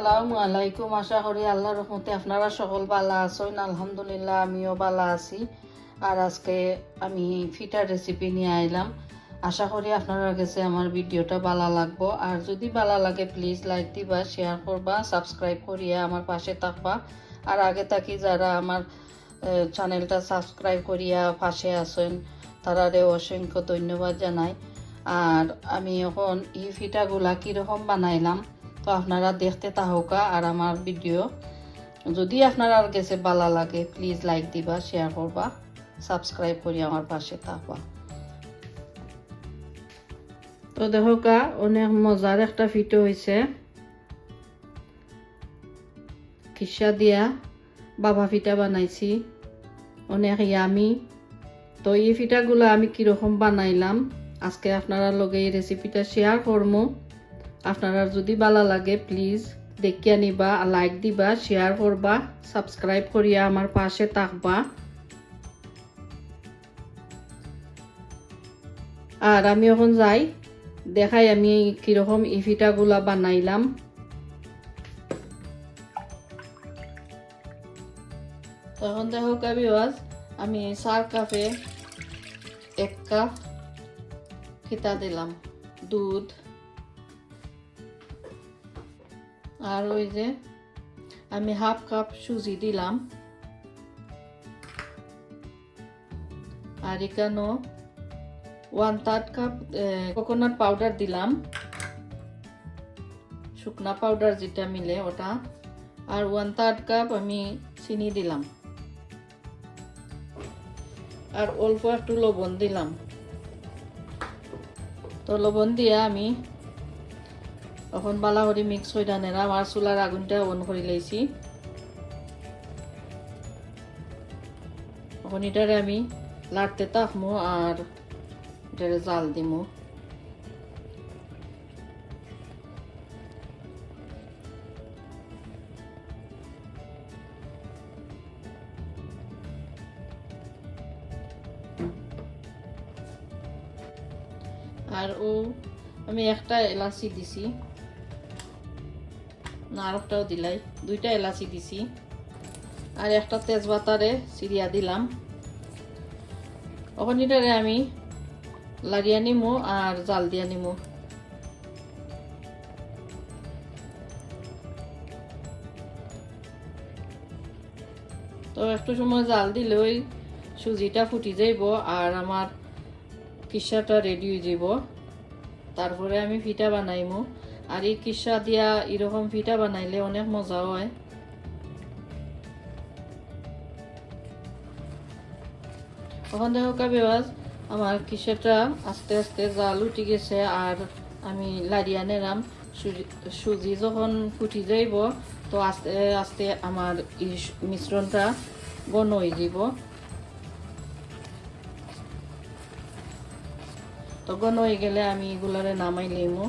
আসসালামু আলাইকুম। আশা করি আল্লাহ রহমতে আপনারা সকল বালা আছেন। আলহামদুলিল্লাহ, আমিও বালা আছি। আর আজকে আমি ফিটার রেসিপি নিয়ে আইলাম। আশা করি আপনারা কাছে আমার ভিডিওটা ভালো লাগবো। আর যদি ভালো লাগে প্লিজ লাইক দিবা শেয়ার করবা সাবস্ক্রাইব করিয়া আমার পাশে থাকবা। আর আগে থাকি যারা আমার চ্যানেলটা সাবস্ক্রাইব করিয়া পাশে আছেন, তারারে অসংখ্য ধন্যবাদ জানাই। আর আমি এখন এই ফিটাগুলা কীরকম বানাইলাম তো আপনারা দেখতে তাহকা আর আমার ভিডিও যদি আপনারা আর গেছে ভালো লাগে প্লিজ লাইক দিবা শেয়ার করবা সাবস্ক্রাইব করি আমার পাশে থাকবা। তো দেখোকা অনেক মজার একটা ফিটো হয়েছে খিসা দিয়া বাবা ফিটা বানাইছি। অনেক ইয়ামি তো এই ফিটাগুলো আমি কীরকম বানাইলাম, আজকে আপনারা লগে এই রেসিপিটা শেয়ার করব আপনারা যদি ভালো লাগে প্লিজ দেখিয়া নিবা লাইক দিবা শেয়ার করবা সাবস্ক্রাইব করিয়া আমার পাশে থাকবা। আর আমি এখন যাই, দেখাই আমি কীরকম ইফিটাগুলা বানাইলাম। তখন দেখো কাবি আমি চার কাপে এক কাপ খিতা দিলাম, দুধ। আর ওই যে আমি হাফ কাপ সুজি দিলাম। আর এখানো one third cup coconut powder দিলাম। শুকনা পাউডার যেটা মিলে ওটা। আর ওয়ান থার্ড কাপ আমি চিনি দিলাম। আর অল্প একটু লবণ দিলাম। তো লবণ দিয়া আমি এখন বালা করে মিক্স হয়ে ডানেরা আমার চুলার আগুনটা অন করে লাইছি এখন এটারে আমি লাড়তে তাকমো আর এটারে জাল দিমু। আর ও আমি একটা এলাচি দিছি। আরেকটাও দিলাই। দুইটা এলাচি দিছি। আর একটা তেজপাতারে চিরিয়া দিলাম। ওখানিটারে আমি লাড়িয়া নিমু আর জাল দিয়া নিমু। তো একটু সময় জাল দিলে ওই সুজিটা ফুটি যাইব আর আমার কিসাটা রেডি হয়ে যাব তারপরে আমি ফিটা বানাইমু। আর এই কিসা দিয়া এরকম ফিটা বানাইলে অনেক মজা হয়। তখন দেখো কাবেওয়াজ আমার কিসাটা আস্তে আস্তে জাল উঠে গেছে আর আমি লাড়িয়া নেরাম সুজি যখন ফুটি যাইব, তো আস্তে আস্তে আমার মিশ্রণটা ঘন হয়ে যাব তো ঘন গেলে আমি এগুলারে নামাই লইমু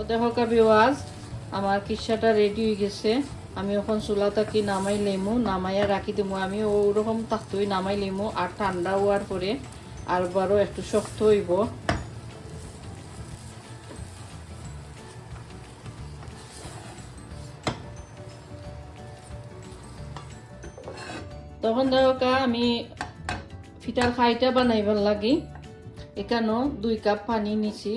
তো দেখো কাবিওয়াজ আমার কিসাটা রেডি হয়ে গেছে। আমি এখন চুলা তাকি নামাই লেমু, নামাইয়া রাখি দেবো আমি ওরকম তাকতই নামাই লেমু আর ঠান্ডা হওয়ার পরে আরবারও একটু শক্ত হইব। তখন দেখো আমি ফিটার খাইটা বানাইবার লাগি। এখানেও দুই কাপ পানি নিছি।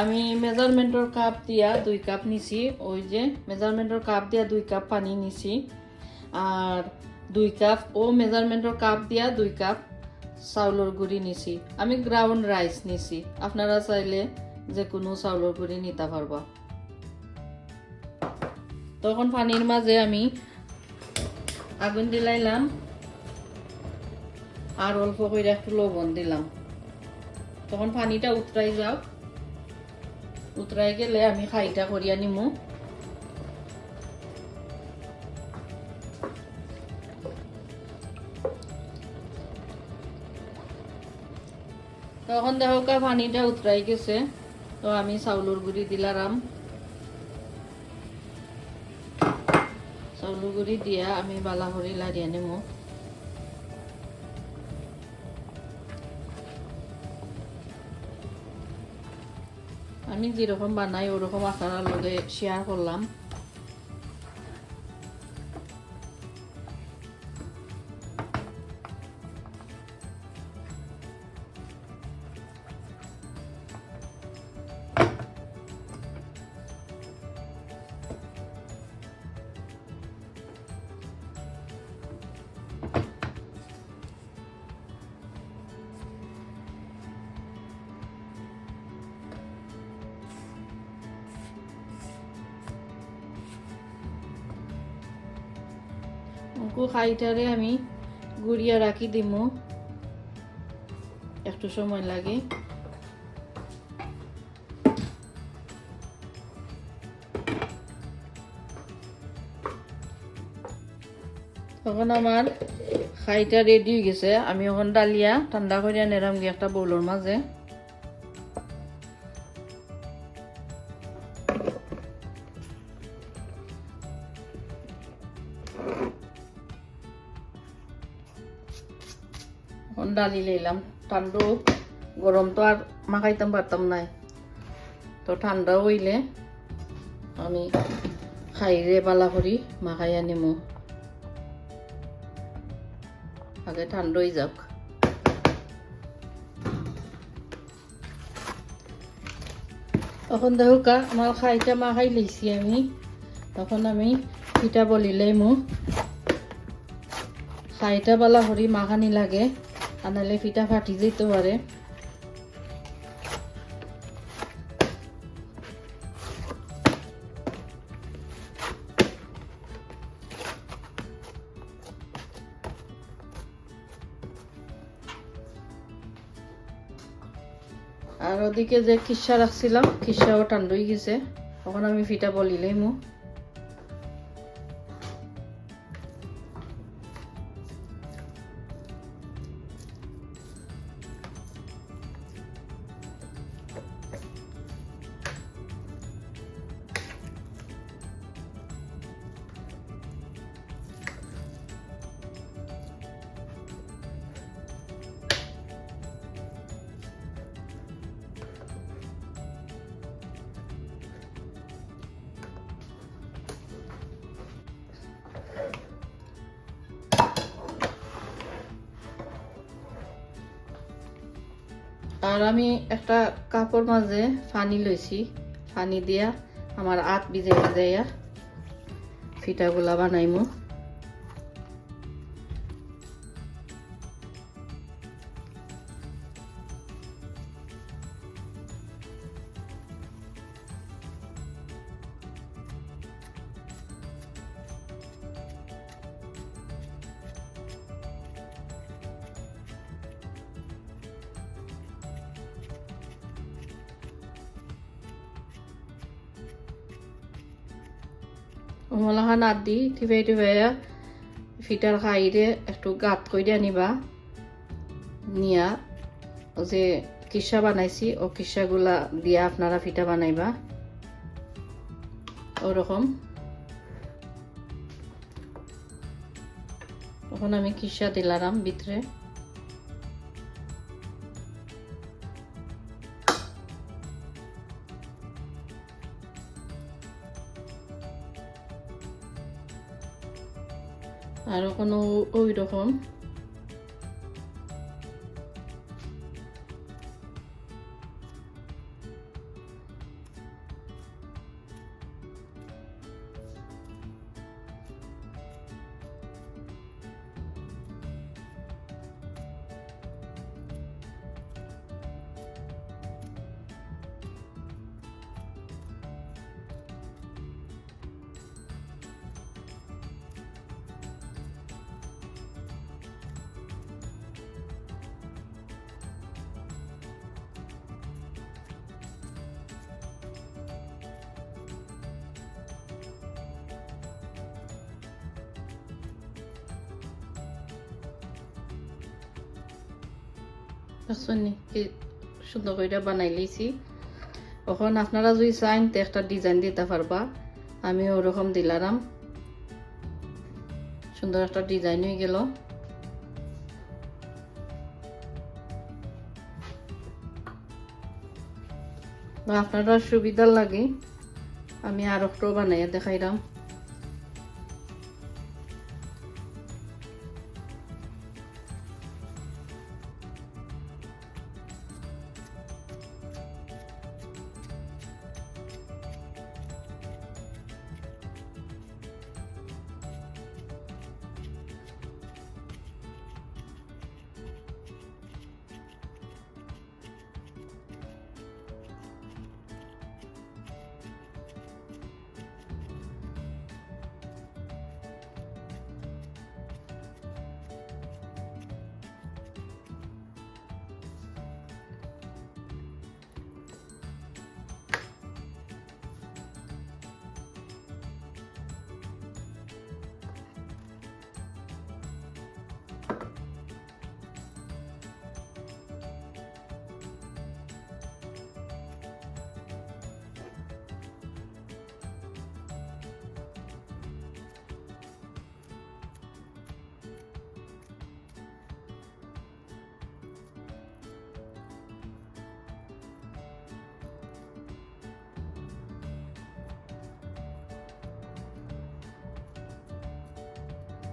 আমি মেজারমেন্টর কাপ দিয়া দুই কাপ নিছি, ওই যে মেজারমেন্টর কাপ দিয়া দুই কাপ পানি নিছি, আর দুই কাপ, ও মেজারমেন্টর কাপ দিয়া দুই কাপ চাউলের গুঁড়ি নিছি। আমি গ্রাউন্ড রাইস নিছি, আপনারা চাইলে যে কোনো চাউলের গুঁড়ি নিতে পারবা। তখন পানির মাঝে আমি আগুন দিলাইলাম, আর অল্প করে একটু লবণ দিলাম। তখন পানিটা উতরাই যাও উতরাই গেলে আমি খাইটা করিয়া নিমু। তখন দেখো কা পানিটা উতরাই গেছে, তো আমি চাউলের গুঁড়ি দিলাম চাউলের গুঁড়ি দিয়া আমি বালা করে লাড়িয়ে নেব আমি যেরকম বানাই ওরকম আপনারা লগে শেয়ার করলাম। উনকু খাইটারে আমি গুড়িয়া রাখি দিমু। একটু সময় লাগে। তখন আমার খাইটা রেডি হয়ে গেছে। আমি এখন ডালিয়া ঠান্ডা করিয়া নেরাম গিয়ে একটা বউলোর মাঝে ডালি লইলাম ঠান্ডা গরম তো আর মাখাইতাম পারতাম নাই। তো ঠান্ডা হইলে আমি খাইরে বালা করি, মাখাই আনিমু। আগে ঠান্ডা হয়ে যাক। তখন দেখো কা আমার খাইটা মাখাই লইছি আমি। তখন আমি পিঠা বলিলেই মো খাইটা বালা করি মাখানি লাগে। আনালে পিঠা ফাটি যেতে পারে। আর ওদিকে যে কিসা রাখছিলাম কিসাও ঠান্ডই গেছে। তখন আমি ফিটা বলিলেই মু আর আমি একটা কাপড় মাঝে ফানি লইছি। ফানি দিয়া আমার আত ভিজে ভিজাইয়া ফিটাগুলা বানাইমু। মলাখান আদ দি টিপাই টিপাইয়া ফিটার খাইরে একটু গাত করে আনিবা। নিয়া, যে কিসা বানাইছি ও কিসাগুলা দিয়া আপনারা ফিটা বানাইবা। ওরকম। তখন আমি কিসা দিলাম ভিতরে আরও কোনো ওই রকম শুনি সুন্দর করে বানাই লইছি এখন আপনারা যদি চান তো একটা ডিজাইন দিতে পারবা। আমি ওরকম দিলাম। সুন্দর একটা ডিজাইন হয়ে গেল। আপনারা সুবিধার লাগে। আমি আর একটু বানাইয়া দেখাইলাম।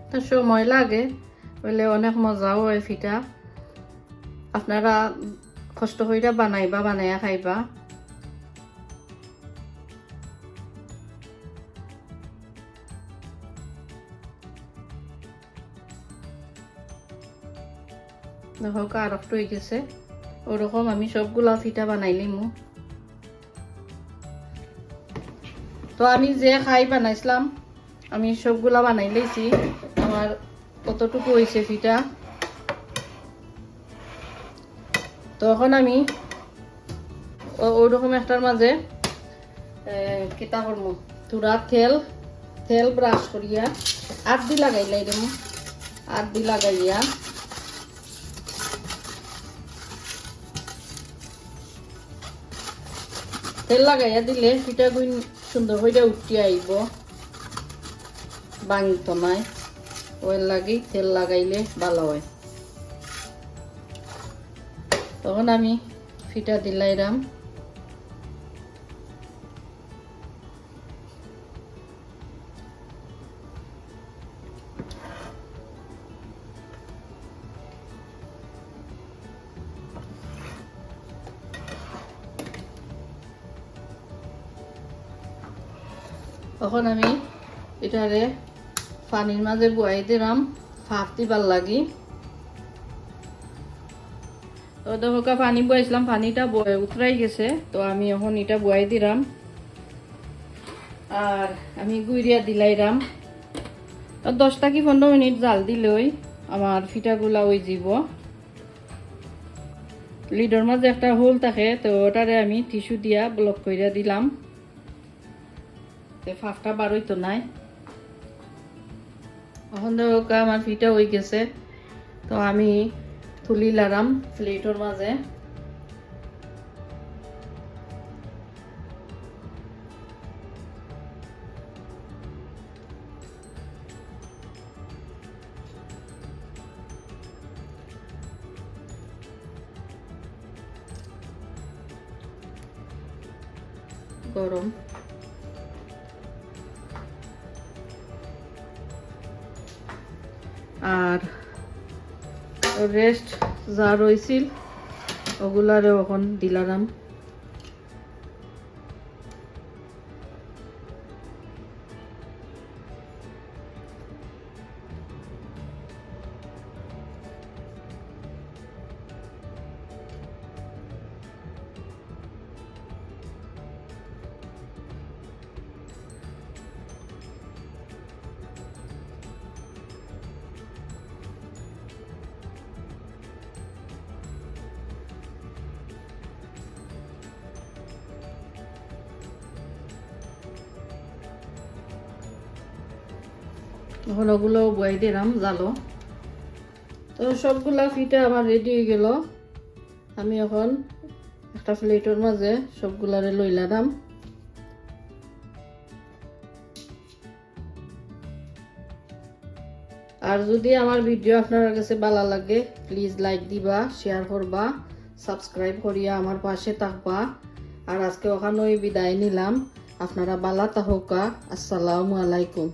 তো সময় লাগে, বলে অনেক মজাও হয় ফিটা। আপনারা কষ্ট করে বানাইবা, বানাইয়া খাইবা। দেখো কারক হয়ে গেছে। ওরকম আমি সবগুলা ফিটা বানাইলিমু তো আমি যে খাই বানাইছিলাম, আমি সবগুলা বানাই লইছি। আমার কতটুকু হয়েছে ফিটা? তো এখন আমি ওইরকম একটার মাঝে কিতা করব? তুরা তেল তেল ব্রাশ করিয়া আট দি লাগাইলাই দেবো আট দি লাগাইয়া। তেল লাগাইয়া দিলে পিঠা গুই সুন্দর হইয়া উঠি আইব। ভাঙিত নাই ওই লাগি তেল লাগাইলে ভালো হয়। তখন আমি ফিটা দিলাইরাম। তখন আমি এটারে পানির মাঝে বুয়াই দিলাম ফাঁক দিবার লাগি। তো দেখো, পানি বয়াইছিলাম, পানিটা উতরাই গেছে, তো আমি এখন এটা বয়াই দিলাম। আর আমি গুইরিয়া দিলাইরাম দশটা কি পনেরো মিনিট জাল দিলেই আমার ফিটাগুলা ওই যাব লিডর মাঝে একটা হোল থাকে, তো ওটারে আমি টিস্যু দিয়া ব্লক কইরা দিলাম। ফাঁকটা বারোই তো নাই। এখন দেখো আমার ফিটা হয়ে গেছে তো আমি তুলি লারাম প্লেটর মাঝে। গরম। রেস্ট যা রয়েছিল ওগুলারে এখন দিলাম এখন ওগুলো বয়াই দিলাম জালো। তো সবগুলা ফিটা আমার রেডি হয়ে গেল। আমি এখন একটা প্লেটের মাঝে সবগুলারে লইলাম আর যদি আমার ভিডিও আপনার কাছে ভালো লাগে প্লিজ লাইক দিবা শেয়ার করবা সাবস্ক্রাইব করিয়া আমার পাশে থাকবা। আর আজকে ওখানে বিদায় নিলাম। আপনারা বালা তাহকা আসসালামু আলাইকুম।